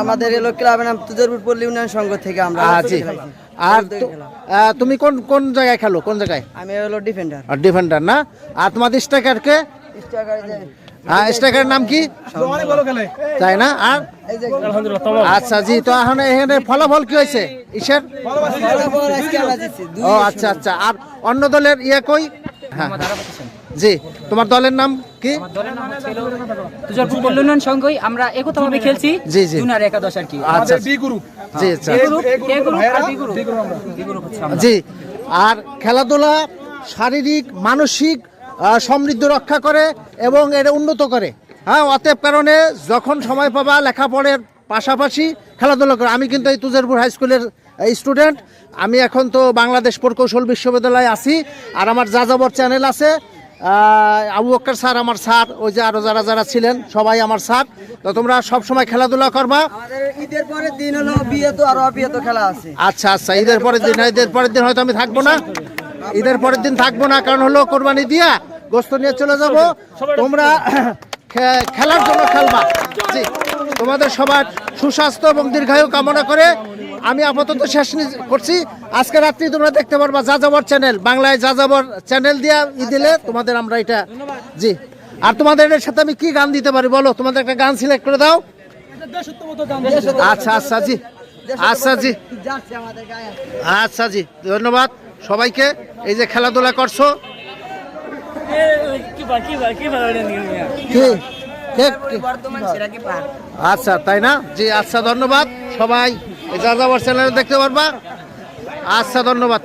আমাদের এলো ক্লাবের নাম তুজরপুর পল্লী উন্নয়ন সংঘ থেকে আমরা আছি আর তুমি কোন কোন জায়গায় খেলো? কোন জায়গায়? আমি হলো ডিফেন্ডার ডিফেন্ডার না? আর তোমাদের স্ট্রাইকারকে? স্ট্রাইকারের নাম কি? তাই না? আর? আচ্ছা জি তো এখন এখানে ফলাফল কি হয়েছে? ইসের ও আচ্ছা আচ্ছা। আর অন্য দলের ইয়ে কই? হ্যাঁ। জি তোমার দলের নাম কি? তুষারপুর কল্যাণ সংঘই। আমরা একতাভাবে খেলছি জি, জি। জুনিয়র একাদশ আর কি। আচ্ছা জি আচ্ছা। গ্রুপ বি বি গ্রুপ জি আর খেলাধুলা শারীরিক মানসিক সমৃদ্ধি রক্ষা করে এবং এটা উন্নত করে। হ্যাঁ অতএব কারণে যখন সময় পাবা লেখাপড়ের পাশাপাশি খেলাধুলা করে। আমি কিন্তু এই তুজারপুর হাই স্কুলের স্টুডেন্ট আমি এখন তো বাংলাদেশ প্রকৌশল বিশ্ববিদ্যালয়ে আছি। আর আমার যাযাবর চ্যানেল আছে। আবু বক্কর স্যার আমার স্যার ওই যে আরও যারা যারা ছিলেন সবাই আমার স্যার। তো তোমরা সব সময় খেলাধুলা করবা? ঈদের পরের দিন হলো বিয়ে তো আর অবিয়ে তো খেলা আছে। আচ্ছা আচ্ছা ঈদের পরের দিন ঈদের পরের দিন হয়তো আমি থাকব না। ঈদের পরের দিন থাকব না কারণ হলো কোরবানি দিয়া গোস্ত নিয়ে চলে যাব। তোমরা খেলার জন্য খেলবা। জি তোমাদের সবার সুস্বাস্থ্য এবং দীর্ঘায়ু কামনা করে আমি আপাতত শেষ করছি। আজকে রাত্রি তোমরা দেখতে পারবা যাযাবর চ্যানেল, বাংলায় যাযাবর চ্যানেল দিয়া ই দিলে তোমাদের আমরা এটা জি। আর তোমাদের সাথে আমি কি গান দিতে পারি বলো? তোমাদের একটা গান সিলেক্ট করে দাও। আচ্ছা আচ্ছা জি। আচ্ছা জি। আচ্ছা জি। ধন্যবাদ সবাইকে। এই যে খেলাধুলা করছ। আচ্ছা তাই না? জি আচ্ছা ধন্যবাদ সবাই। যাযাবর চ্যানেল দেখতে পারবা। আচ্ছা ধন্যবাদ।